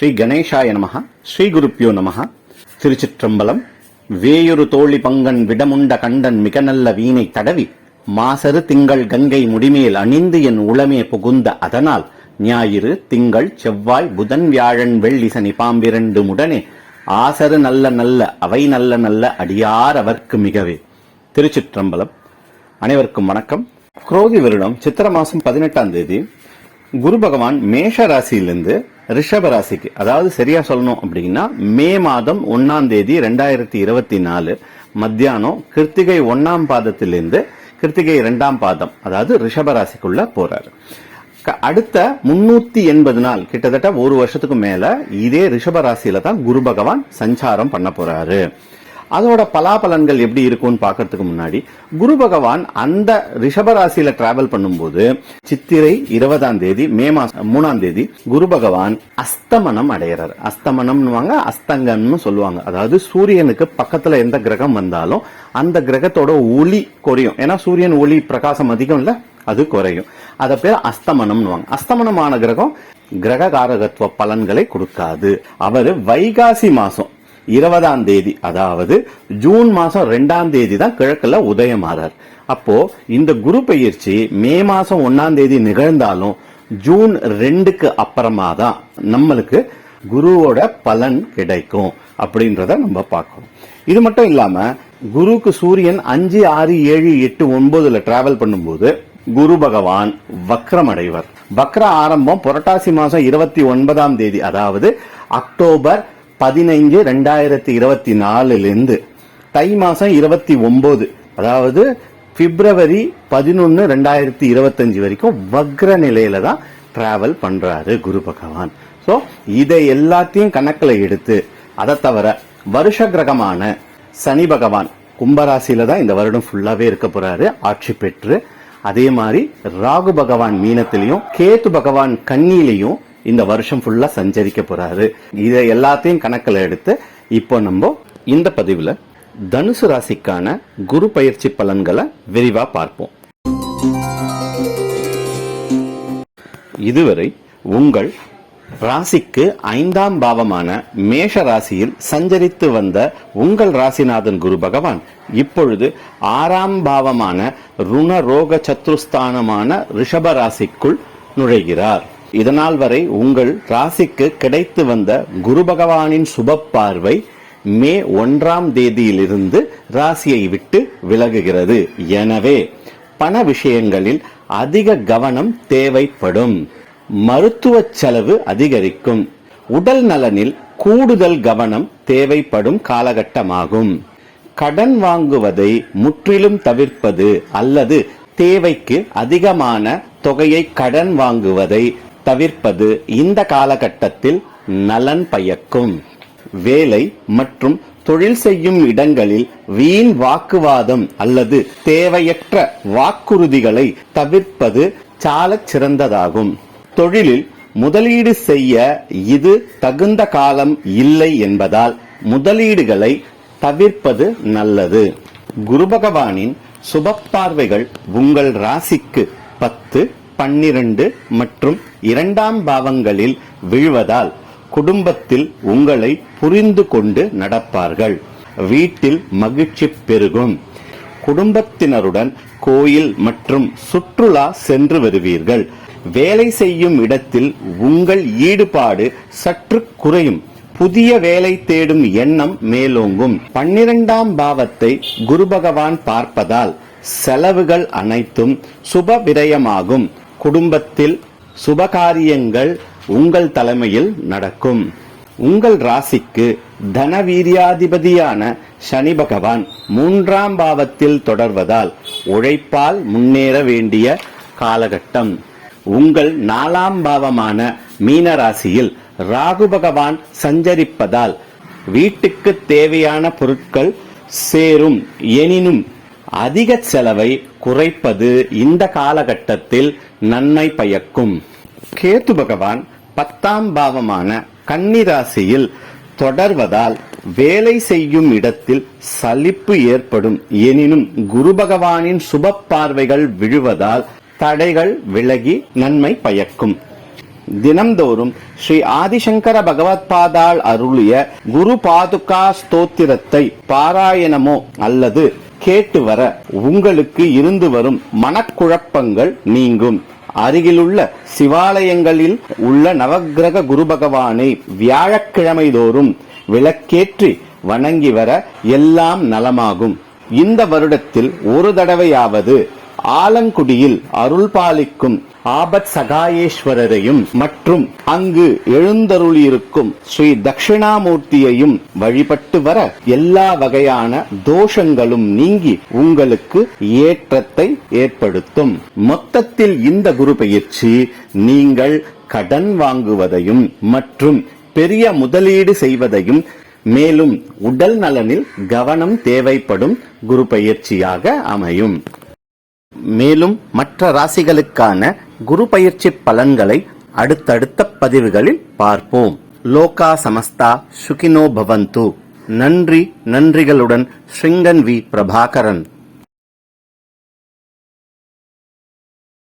ஸ்ரீ கணேசாய நமக ஸ்ரீ குருப்பியோ நமக திருச்சிற்றம்பலம் வேயொரு தோழி பங்கன் விடமுண்ட கண்டன் மிக நல்ல வீணை தடவி மாசரு திங்கள் கங்கை முடிமேல் அணிந்து என் உளமே புகுந்த அதனால் ஞாயிறு திங்கள் செவ்வாய் புதன் வியாழன் வெள்ளி சனி பாம்பிரண்டு முடனே ஆசரு நல்ல நல்ல அவை நல்ல நல்ல அடியார் அவர்க்கு மிகவே. திருச்சிற்றம்பலம். அனைவருக்கும் வணக்கம். குரோதி வருடம் சித்திர மாசம் பதினெட்டாம் தேதி குரு பகவான் மேஷ ராசியிலிருந்து ரிஷபராசிக்கு அதாவது சரியா சொல்லணும் அப்படின்னா மே மாதம் ஒன்னாம் தேதி ரெண்டாயிரத்தி இருபத்தி நாலு மத்தியானம் கிருத்திகை ஒன்னாம் பாதத்திலிருந்து கிருத்திகை இரண்டாம் பாதம் அதாவது ரிஷபராசிக்குள்ள போறாரு. க- அடுத்த முன்னூத்தி எண்பது நாள் கிட்டத்தட்ட ஒரு வருஷத்துக்கு மேல இதே ரிஷபராசியில தான் குரு பகவான் சஞ்சாரம் பண்ண போறாரு. அதோட பலாபலன்கள் எப்படி இருக்கும்னு பார்க்கறதுக்கு முன்னாடி குரு பகவான் அந்த ரிஷபராசியில டிராவல் பண்ணும்போது சித்திரை இருபதாம் தேதி மே மாசம் மூணாம் தேதி குரு பகவான் அஸ்தமனம் அடையிறார். அஸ்தமனம்னுவாங்க அஸ்தங்கம்னு சொல்லுவாங்க. அதாவது சூரியனுக்கு பக்கத்துல எந்த கிரகம் வந்தாலும் அந்த கிரகத்தோட ஒளி குறையும். ஏன்னா சூரியன் ஒளி பிரகாசம் அதிகம் இல்ல அது குறையும். அத பேர் அஸ்தமனம்னுவாங்க. அஸ்தமனமான கிரகம் கிரக காரகத்துவ பலன்களை கொடுக்காது. அவர் வைகாசி மாசம் இருபதாம் தேதி அதாவது ஜூன் மாதம் ரெண்டாம் தேதி தான் கிழக்கில் உதயமாறார் அப்போ இந்த குரு பயிற்சி மே மாதம் ஒன்னாம் தேதி நிகழ்ந்தாலும் ஜூன் ரெண்டுக்கு அப்புறமா தான் நம்மளுக்கு குருவோட பலன் கிடைக்கும் அப்படின்றத நம்ம பார்க்கணும். இது மட்டும் இல்லாம குருவுக்கு சூரியன் அஞ்சு ஆறு ஏழு எட்டு ஒன்பதுல டிராவல் பண்ணும்போது குரு பகவான் வக்ரமடைவர். வக்ர ஆரம்பம் புரட்டாசி மாசம் இருபத்தி ஒன்பதாம் தேதி அதாவது அக்டோபர் பதினைஞ்சு ரெண்டாயிரத்தி இருபத்தி நாலுலேருந்து தை மாதம் இருபத்தி ஒம்பது அதாவது பிப்ரவரி பதினொன்று ரெண்டாயிரத்தி இருபத்தஞ்சு வரைக்கும் வக்ர நிலையில தான் டிராவல் பண்ணுறாரு குரு பகவான். ஸோ இதை எல்லாத்தையும் கணக்கில் எடுத்து அதை தவிர வருஷ கிரகமான சனி பகவான் கும்பராசியில தான் இந்த வருடம் ஃபுல்லாகவே இருக்க போறாரு ஆட்சி பெற்று. அதே மாதிரி ராகு பகவான் மீனத்திலையும் கேத்து பகவான் கன்னியிலையும் இந்த வருஷம் ஃபுல்லா சஞ்சரிக்க போறாரு. இதை எல்லாத்தையும் கணக்கில் எடுத்து இப்போ நம்ம இந்த பதிவுல தனுசு ராசிக்கான குரு பயிற்சி பலன்களை விரிவா பார்ப்போம். இதுவரை உங்கள் ராசிக்கு ஐந்தாம் பாவமான மேஷ ராசியில் சஞ்சரித்து வந்த உங்கள் ராசிநாதன் குரு பகவான் இப்பொழுது ஆறாம் பாவமான ருண ரோக சத்ருஸ்தானமான ரிஷப ராசிக்குள் நுழைகிறார். இதனால் வரை உங்கள் ராசிக்கு கிடைத்து வந்த குரு பகவானின் சுப பார்வை மே ஒன்றாம் தேதியிலிருந்து ராசியை விட்டு விலகுகிறது. எனவே பண விஷயங்களில் அதிக கவனம் தேவைப்படும். மருத்துவ செலவு அதிகரிக்கும். உடல் நலனில் கூடுதல் கவனம் தேவைப்படும் காலகட்டமாகும். கடன் வாங்குவதை முற்றிலும் தவிர்ப்பது அல்லது தேவைக்கு அதிகமான தொகையை கடன் வாங்குவதை தவிர்ப்பது இந்த காலகட்டத்தில் நலன் பயக்கும். வேலை மற்றும் தொழில் செய்யும் இடங்களில் வீண் வாக்குவாதம் அல்லது தேவையற்ற வாக்குறுதிகளை தவிர்ப்பது சாலச் சிறந்ததாகும். தொழிலில் முதலீடு செய்ய இது தகுந்த காலம் இல்லை என்பதால் முதலீடுகளை தவிர்ப்பது நல்லது. குரு பகவானின் சுப பார்வைகள் உங்கள் ராசிக்கு பத்து பன்னிரண்டு மற்றும் இரண்டாம் பாவங்களில் விழுவதால் குடும்பத்தில் உங்களை புரிந்து கொண்டு நடப்பார்கள். வீட்டில் மகிழ்ச்சி பெருகும். குடும்பத்தினருடன் கோயில் மற்றும் சுற்றுலா சென்று வருவீர்கள். வேலை செய்யும் இடத்தில் உங்கள் ஈடுபாடு சற்று குறையும். புதிய வேலை தேடும் எண்ணம் மேலோங்கும். பன்னிரெண்டாம் பாவத்தை குரு பகவான் பார்ப்பதால் செலவுகள் அனைத்தும் சுப விரயமாகும். குடும்பத்தில் சுபகாரியங்கள் உங்கள் தலைமையில் நடக்கும். உங்கள் ராசிக்கு தனவீரியாதிபதியான சனி பகவான் மூன்றாம் பாவத்தில் தொடர்வதால் உழைப்பால் முன்னேற வேண்டிய காலகட்டம். உங்கள் நாலாம் பாவமான மீன ராசியில் ராகு பகவான் சஞ்சரிப்பதால் வீட்டுக்கு தேவையான பொருட்கள் சேரும். எனினும் அதிக செலவை குறைப்பது இந்த காலகட்டத்தில் நன்மை பயக்கும். கேத்து பகவான் பத்தாம் பாவமான கன்னிராசியில் தொடர்வதால் வேலை செய்யும் இடத்தில் சலிப்பு ஏற்படும். எனினும் குரு பகவானின் சுப பார்வைகள் விழுவதால் தடைகள் விலகி நன்மை பயக்கும். தினம்தோறும் ஸ்ரீ ஆதிசங்கர பகவத்பாதாள் அருளிய குரு பாதுகா ஸ்தோத்திரத்தை பாராயணமோ அல்லது கேட்டு வர உங்களுக்கு இருந்து வரும் மனக்குழப்பங்கள் நீங்கும். அருகிலுள்ள சிவாலயங்களில் உள்ள நவக்கிரக குரு பகவானை வியாழக்கிழமை தோறும் விளக்கேற்றி வணங்கி வர எல்லாம் நலமாகும். இந்த வருடத்தில் ஒரு தடவையாவது ஆலங்குடியில் அருள் பாலிக்கும் ஆபத் சகாயேஸ்வரரையும் மற்றும் அங்கு எழுந்தருளியிருக்கும் ஸ்ரீ தட்சிணாமூர்த்தியையும் வழிபட்டு வர எல்லா வகையான தோஷங்களும் நீங்கி உங்களுக்கு ஏற்றத்தை ஏற்படுத்தும். மொத்தத்தில் இந்த குரு பயிற்சி நீங்கள் கடன் வாங்குவதையும் மற்றும் பெரிய முதலீடு செய்வதையும் மேலும் உடல் நலனில் கவனம் தேவைப்படும் குரு பயிற்சியாக அமையும். மேலும் மற்ற ராசிகளுக்கான குரு பயிற்சி பலன்களை அடுத்தடுத்த பதிவுகளில் பார்ப்போம். லோகா சமஸ்தா சுகினோ பவந்து. நன்றி நன்றிகளுடன் ஸ்ரீங்கன் வி பிரபாகரன்.